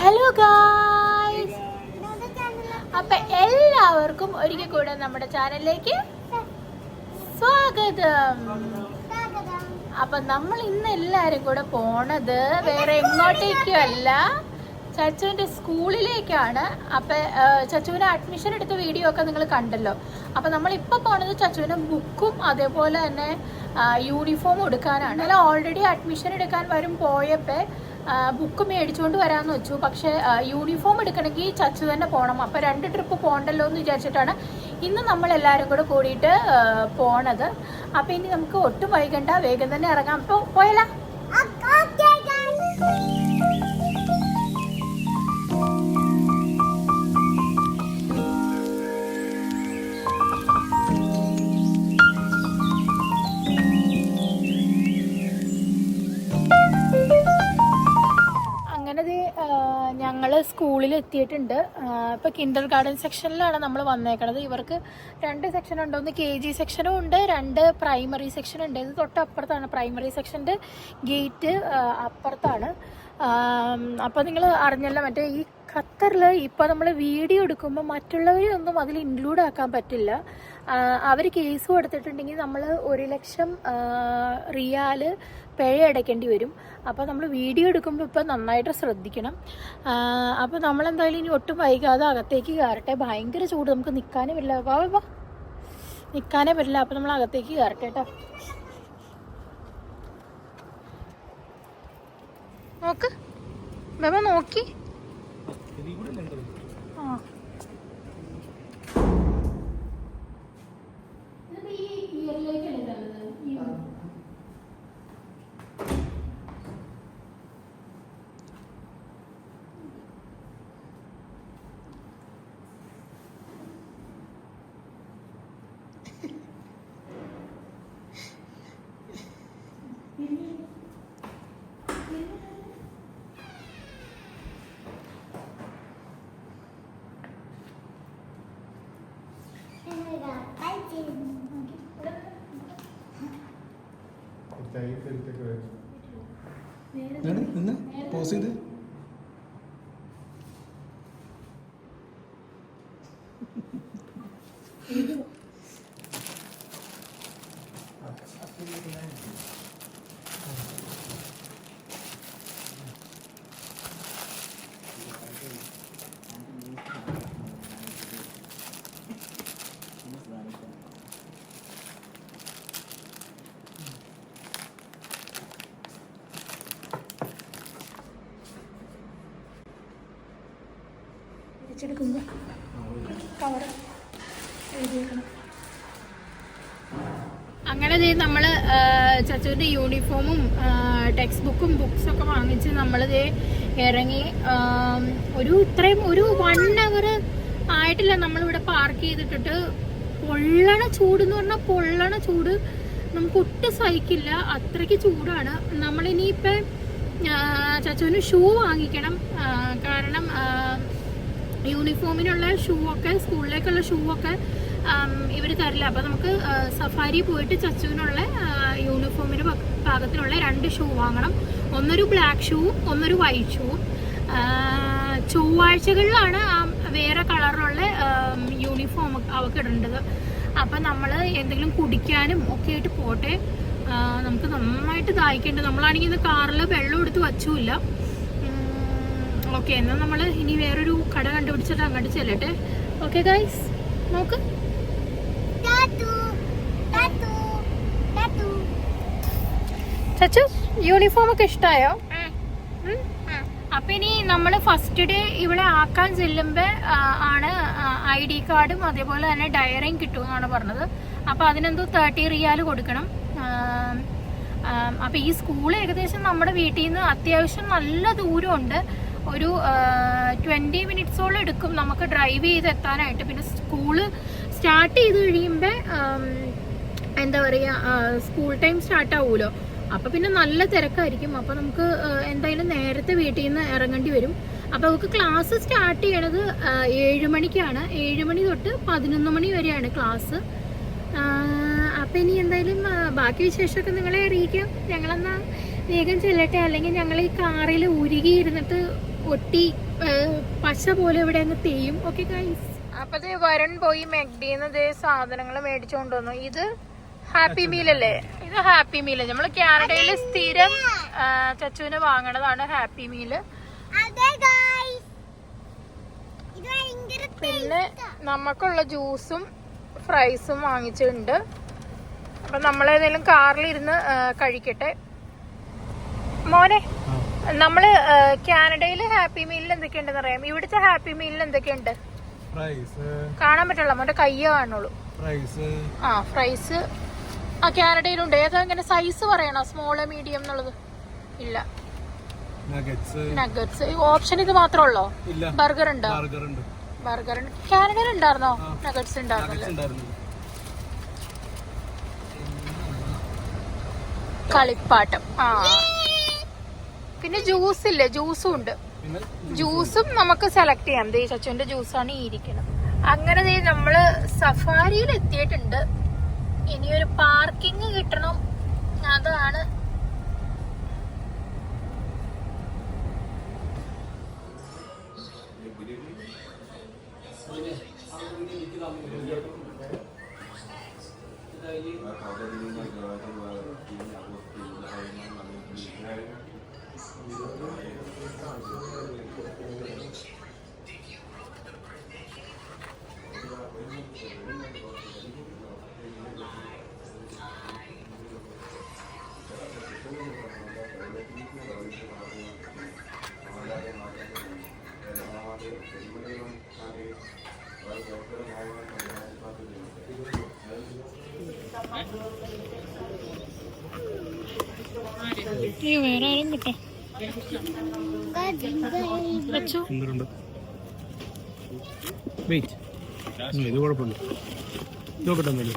Hello guys അപ്പൊ എല്ലാവർക്കും ഒരിക്കൽ കൂടെ നമ്മുടെ ചാനലിലേക്ക് സ്വാഗതം. അപ്പൊ നമ്മൾ ഇന്ന് എല്ലാരും കൂടെ പോണത് വേറെ എങ്ങോട്ടേക്കും അല്ല ചച്ചുവിന്റെ സ്കൂളിലേക്കാണ്. അപ്പൊ ആ, ചച്ചുവിന് അഡ്മിഷൻ എടുത്ത വീഡിയോ ഒക്കെ നിങ്ങൾ കണ്ടല്ലോ. അപ്പൊ നമ്മൾ ഇപ്പൊ പോണത് ചച്ചുവിന് ബുക്കും അതേപോലെ തന്നെ യൂണിഫോം എടുക്കാനാണ്. അല്ല ഓൾറെഡി അഡ്മിഷൻ എടുക്കാൻ വരും പോയപ്പോ ബുക്ക് മേടിച്ചുകൊണ്ട് വരാമെന്ന് വെച്ചു. പക്ഷേ യൂണിഫോം എടുക്കണമെങ്കിൽ ചച്ചു തന്നെ പോകണം അപ്പോൾ രണ്ട് ട്രിപ്പ് പോകണ്ടല്ലോ എന്ന് വിചാരിച്ചിട്ടാണ് ഇന്ന് നമ്മൾ എല്ലാവരും കൂടെ കൂടിയിട്ട് പോണത്. അപ്പോൾ ഇനി നമുക്ക് ഒട്ടും വൈകണ്ട. വേഗം തന്നെ ഇറങ്ങാം. അപ്പോൾ പോയല്ല ഞങ്ങൾ സ്കൂളിൽ എത്തിയിട്ടുണ്ട്. ഇപ്പോൾ കിൻഡർ ഗാർഡൻ സെക്ഷനിലാണ് നമ്മൾ വന്നേക്കണത്. ഇവർക്ക് രണ്ട് സെക്ഷൻ ഉണ്ട്. ഒന്ന് കെ ജി സെക്ഷനും ഉണ്ട്. രണ്ട് പ്രൈമറി സെക്ഷൻ ഉണ്ട്. ഇത് തൊട്ടപ്പുറത്താണ്. പ്രൈമറി സെക്ഷന്റെ ഗേറ്റ് അപ്പുറത്താണ്. അപ്പോൾ നിങ്ങൾ അറിഞ്ഞല്ലോ മറ്റേ ഈ ഖത്തറിൽ ഇപ്പോൾ നമ്മൾ വീഡിയോ എടുക്കുമ്പോൾ മറ്റുള്ളവരെ ഒന്നും അതിൽ ഇൻക്ലൂഡ് ആക്കാൻ പറ്റില്ല. അവർ കേസ് കൊടുത്തിട്ടുണ്ടെങ്കിൽ നമ്മൾ ഒരു ലക്ഷം റിയാൽ പിഴ അടയ്ക്കേണ്ടി വരും. അപ്പോൾ നമ്മൾ വീഡിയോ എടുക്കുമ്പോൾ ഇപ്പോൾ നന്നായിട്ട് ശ്രദ്ധിക്കണം. അപ്പോൾ നമ്മളെന്തായാലും ഇനി ഒട്ടും വൈകാതെ അകത്തേക്ക് കയറട്ടെ. ഭയങ്കര ചൂട്. നമുക്ക് നിൽക്കാനേ പറ്റില്ല. വാ വാ നിൽക്കാനേ പറ്റില്ല. അപ്പോൾ നമ്മൾ അകത്തേക്ക് കയറട്ടെ കേട്ടോ. നോക്ക്. ബബ നോക്കി ആ ഇതിപ്പോ ഈ ഇയറിലേക്കല്ലേ തന്നത് ഈ ആണ് നിന്ന്? പോസ് ചെയ്ത്. കവർ അങ്ങനെ ചെയ്ത് നമ്മൾ ചച്ചുവിന്റെ യൂണിഫോമും ടെക്സ്റ്റ് ബുക്കും ബുക്സൊക്കെ വാങ്ങിച്ച് നമ്മൾ ദേ ഇറങ്ങി ഒരു ഇത്രയും ഒരു വൺ അവർ ആയിട്ടില്ല നമ്മളിവിടെ പാർക്ക് ചെയ്തിട്ടിട്ട്. പൊള്ളണ ചൂട് എന്ന് പറഞ്ഞാൽ പൊള്ളണ ചൂട്. നമുക്ക് ഒട്ടും സഹിക്കില്ല. അത്രയ്ക്ക് ചൂടാണ്. നമ്മളിനിയിപ്പം ചച്ചുവിന് ഷൂ വാങ്ങിക്കണം. കാരണം യൂണിഫോമിനുള്ള ഷൂ ഒക്കെ സ്കൂളിലേക്കുള്ള ഷൂ ഒക്കെ ഇവർ തരില്ല. അപ്പോൾ നമുക്ക് സഫാരി പോയിട്ട് ചച്ചുവിനുള്ള യൂണിഫോമിന് പക- പാകത്തിനുള്ള രണ്ട് ഷൂ വാങ്ങണം. ഒന്നൊരു ബ്ലാക്ക് ഷൂവും ഒന്നൊരു വൈറ്റ് ഷൂവും ചൊവ്വാഴ്ചകളിലാണ് ആ വേറെ കളറിലുള്ള യൂണിഫോം അവൾക്ക് ഇടേണ്ടത്. അപ്പം നമ്മൾ എന്തെങ്കിലും കുടിക്കാനും ഒക്കെ ആയിട്ട് പോട്ടെ. നമുക്ക് നന്നായിട്ട് ദാഹിക്കേണ്ടത് നമ്മളാണെങ്കിൽ ഇന്ന് കാറിൽ വെള്ളം എടുത്ത് വച്ചുമില്ല ഓക്കെ എന്നാൽ നമ്മൾ ഇനി വേറൊരു കട കണ്ടുപിടിച്ചിട്ട് അങ്ങോട്ട് ചെല്ലട്ടെ? ഓക്കെ ഗൈസ് നോക്ക്. ചച്ചു യൂണിഫോം ഒക്കെ ഇഷ്ടായോ? അപ്പൊ ഇനി നമ്മൾ ഫസ്റ്റ് ഡേ ഇവിടെ ആക്കാൻ ചെല്ലുമ്പോ ആണ് ഐ ഡി കാർഡും അതേപോലെ തന്നെ ഡയറിയും കിട്ടും എന്നാണ് പറഞ്ഞത്. അപ്പൊ അതിനെന്തോ തേർട്ടി റിയാൽ കൊടുക്കണം. അപ്പൊ ഈ സ്കൂൾ ഏകദേശം നമ്മുടെ വീട്ടിൽ നിന്ന് അത്യാവശ്യം നല്ല ദൂരമുണ്ട്. ഒരു ട്വന്റി മിനിറ്റ്സോളം എടുക്കും നമുക്ക് ഡ്രൈവ് ചെയ്ത് എത്താനായിട്ട്. പിന്നെ സ്കൂൾ സ്റ്റാർട്ട് ചെയ്ത് കഴിയുമ്പോൾ എന്താ പറയുക സ്കൂൾ ടൈം സ്റ്റാർട്ട് ആവുമല്ലോ. അപ്പോൾ പിന്നെ നല്ല തിരക്കായിരിക്കും. അപ്പോൾ നമുക്ക് എന്തായാലും നേരത്തെ വീട്ടിൽ നിന്ന് ഇറങ്ങേണ്ടി വരും. അപ്പോൾ നമുക്ക് ക്ലാസ് സ്റ്റാർട്ട് ചെയ്യണത് ഏഴ് മണിക്കാണ്. ഏഴ് മണി തൊട്ട് പതിനൊന്ന് മണി വരെയാണ് ക്ലാസ് അപ്പോൾ ഇനി എന്തായാലും ബാക്കി വിശേഷമൊക്കെ നിങ്ങളെ അറിയിക്കാം. ഞങ്ങളെന്നാ വേഗം ചെല്ലട്ടെ? അല്ലെങ്കിൽ ഞങ്ങൾ ഈ കാറിൽ ഉരുകി ഇരുന്നിട്ട് ഒട്ടി പശ പോലെ ഇവിടെ അങ്ങ് തേയും. ഓക്കെ ഗൈസ് അപ്പൊ ദേ വരൺ പോയി മെഗ്ഡിന്ന് ദേ സാധനങ്ങൾ മേടിച്ചു വന്നു. ഇത് ഹാപ്പി മീൽ അല്ലേ? ഇത് ഹാപ്പി മീൽ. നമ്മൾ കാനഡയിൽ സ്ഥിരം ചച്ചുവിന് വാങ്ങണതാണ് ഹാപ്പി മീൽ അതെ ഗായ്സ് ഇത് ഭയങ്കര പിന്നെ നമുക്കുള്ള ജ്യൂസും ഫ്രൈസും വാങ്ങിച്ചിട്ടുണ്ട്. അപ്പൊ നമ്മളേതെങ്കിലും കാറിലിരുന്ന് കഴിക്കട്ടെ. മോനെ നമ്മൾ കാനഡയിൽ ഹാപ്പി മീലിൽ എന്തൊക്കെയുണ്ടെന്ന് അറിയാം ഇവിടുത്തെ ഹാപ്പി മീലിൽ എന്തൊക്കെയുണ്ട്? കാണാൻ പറ്റുള്ള? മോന്റെ കയ്യേ കാണുള്ളൂ. ആ ഫ്രൈസ്. ആ കാനഡയിലുണ്ട്. ഏതാ ഇങ്ങനെ സൈസ് പറയണോ? സ്മോൾ മീഡിയം എന്നുള്ളത്? ഇല്ല. നഗറ്റ്സ് ഓപ്ഷൻ ഇത് മാത്രമേ ഉള്ളോ? ബർഗർ ഉണ്ടോ? ബർഗർ കാനഡയിൽ ഉണ്ടായിരുന്നോ? നഗറ്റ്സ് ഉണ്ടായിരുന്നു. കളിപ്പാട്ടം. ആ. പിന്നെ ജ്യൂസ് ഇല്ലേ? ജ്യൂസും ഉണ്ട്. ജ്യൂസും നമുക്ക് സെലക്ട് ചെയ്യാം. ദേ ചച്ചുവിന്റെ ജ്യൂസാണ് ഈ ഇരിക്കുന്നത് അങ്ങനെ ദേ നമ്മൾ സഫാരിയിൽ എത്തിയിട്ടുണ്ട് ഇനിയൊരു പാർക്കിംഗ് കിട്ടണം. അതാണ് വേറെ ആരും കിട്ടോ? വെയിറ്റ് ഇത് കുഴപ്പമില്ല. നോക്കട്ടെ എന്നാലും